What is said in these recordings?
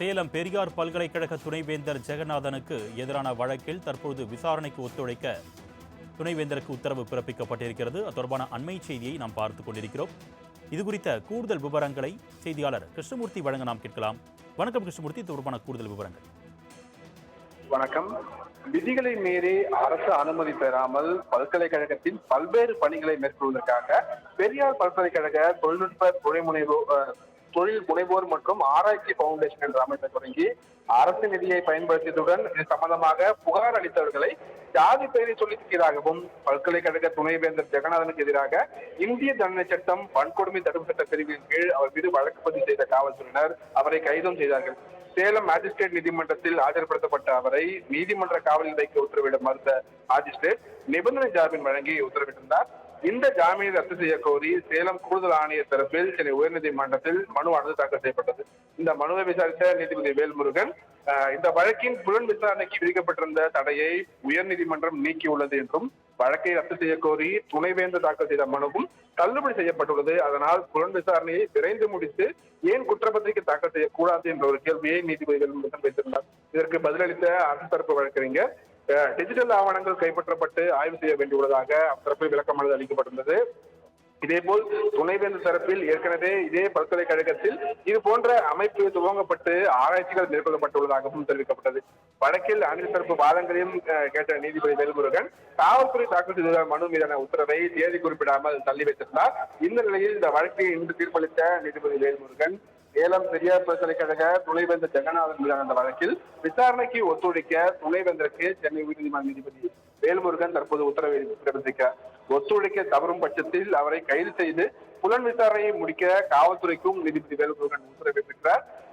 சேலம் பெரியார் பல்கலைக்கழக துணைவேந்தர் ஜெகநாதனுக்கு எதிரான வழக்கில் தற்போது விசாரணைக்கு ஒத்துழைக்க துணைவேந்தருக்கு உத்தரவு பிறப்பிக்கப்பட்டிருக்கிறது. அது தொடர்பான அண்மை செய்தியை நாம் பார்த்துக் கொண்டிருக்கிறோம். இது குறித்த கூடுதல் விவரங்களை செய்தியாளர் கிருஷ்ணமூர்த்தி வழங்க நாம் கேட்கலாம். வணக்கம் கிருஷ்ணமூர்த்தி. தொடர்பான கூடுதல் விவரங்கள். வணக்கம். விதிகளை மீறி அரசு அனுமதி பெறாமல் பல்கலைக்கழகத்தின் பல்வேறு பணிகளை மேற்கொள்வதற்காக பெரியார் பல்கலைக்கழக தொழில்நுட்ப தொழில் முனைவோர் தொழில் முனைவோர் மற்றும் ஆராய்ச்சி பவுண்டேஷன் என்ற அமைப்பை தொடங்கி அரசு நிதியை பயன்படுத்தியதுடன் இது சம்பந்தமாக புகார் அளித்தவர்களை ஜாதி பெயரை சொல்லியிருக்கிறதாகவும் பல்கலைக்கழக துணைவேந்தர் ஜெகநாதனுக்கு எதிராக இந்திய தண்டனை சட்டம் வன்கொடுமை தடுப்பு சட்ட பிரிவின் கீழ் அவர் மீது வழக்கு பதிவு செய்த காவல்துறையினர் அவரை கைதும் செய்தார்கள். சேலம் மேஜிஸ்ட்ரேட் நீதிமன்றத்தில் ஆஜர்படுத்தப்பட்ட அவரை நீதிமன்ற காவலில் வைக்க உத்தரவிட மறுத்த மாஜிஸ்ட்ரேட் நிபந்தனை ஜாமீன் வழங்கி உத்தரவிட்டிருந்தார். இந்த ஜாமீனை ரத்து செய்ய கோரி சேலம் கூடுதல் ஆணையர் தரப்பில் சென்னை உயர்நீதிமன்றத்தில் மனுவானது தாக்கல் செய்யப்பட்டது. இந்த மனுவை விசாரித்த நீதிபதி வேல்முருகன் இந்த வழக்கின் புலன் விசாரணைக்கு விதிக்கப்பட்டிருந்த தடையை உயர்நீதிமன்றம் நீக்கியுள்ளது என்றும் வழக்கை ரத்து செய்ய கோரி துணைவேந்தர் தாக்கல் செய்த மனுவும் தள்ளுபடி செய்யப்பட்டுள்ளது. அதனால் புலன் விசாரணையை விரைந்து முடித்து ஏன் குற்றப்பத்திரிகை தாக்கல் செய்யக்கூடாது என்ற ஒரு கேள்வியை நீதிபதி வேல்முருகன் வைத்திருந்தார். இதற்கு பதிலளித்த அரசு தரப்பு வழக்கறிஞர் டிஜிட்டல் ஆவணங்கள் கைப்பற்றப்பட்டு ஆய்வு செய்ய வேண்டியுள்ளதாக தரப்பில் விளக்கமானது அளிக்கப்பட்டிருந்தது. இதேபோல் துணைவேந்தர் தரப்பில் ஏற்கனவே இதே பல்கலைக்கழகத்தில் இது போன்ற அமைப்பு துவங்கப்பட்டு ஆராய்ச்சிகள் மேற்கொள்ளப்பட்டுள்ளதாகவும் தெரிவிக்கப்பட்டது. வழக்கில் அனைத்து தரப்பு வாதங்களையும் கேட்ட நீதிபதி வேல்முருகன் காவல்துறை தாக்கல் செய்துள்ள மனு மீதான உத்தரவை தேதி குறிப்பிடாமல் தள்ளி வைத்திருந்தார். இந்த நிலையில் இந்த வழக்கை இன்று தீர்ப்பளித்த நீதிபதி வேல்முருகன் ஏலம் பெரியார் பல்கலைக்கழக துணைவேந்தர் ஜெகநாதன் மீதான வழக்கில் விசாரணைக்கு ஒத்துழைக்க துணைவேந்தருக்கு சென்னை உயர்நீதிமன்ற நீதிபதி வேல்முருகன் தற்போது உத்தரவை பிறப்பித்திருக்கிறார். ஒத்துழைக்க தவறும் பட்சத்தில் அவரை கைது செய்து புலன் விசாரணையை முடிக்க காவல்துறைக்கும் நீதிபதி வேல்முருகன் உத்தரவிட்டிருக்கிறார்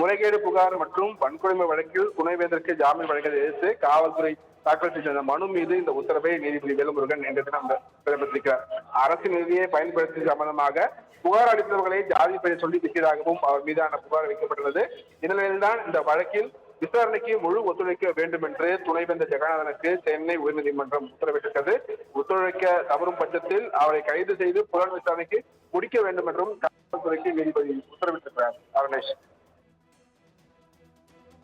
முறைகேடு புகார் மற்றும் வன்கொடுமை வழக்கில் துணைவேந்தருக்கு ஜாமீன் வழங்குவதை எதிர்த்து காவல்துறை தாக்கல் செய்த மனு மீது இந்த உத்தரவை நீதிபதி வேலுமுருகன் நேற்று தினம் பிறப்பித்திருக்கிறார். அரசு நிதியை பயன்படுத்தி சம்பந்தமாக புகார் அளித்தவர்களை ஜாதி பெயர் சொல்லி திட்டதாகவும் அவர் மீதான புகார் வைக்கப்பட்டுள்ளது. இந்நிலையில்தான் இந்த வழக்கில் விசாரணைக்கு முழு ஒத்துழைக்க வேண்டும் என்று துணைவேந்தர் ஜெகநாதனுக்கு சென்னை உயர்நீதிமன்றம் உத்தரவிட்டிருக்கிறது. ஒத்துழைக்க தவறும் பட்சத்தில் அவரை கைது செய்து புலன் விசாரணைக்கு முடிக்க வேண்டும் என்றும் காவல்துறைக்கு நீதிபதி உத்தரவிட்டிருக்கிறார். அருணேஷ்.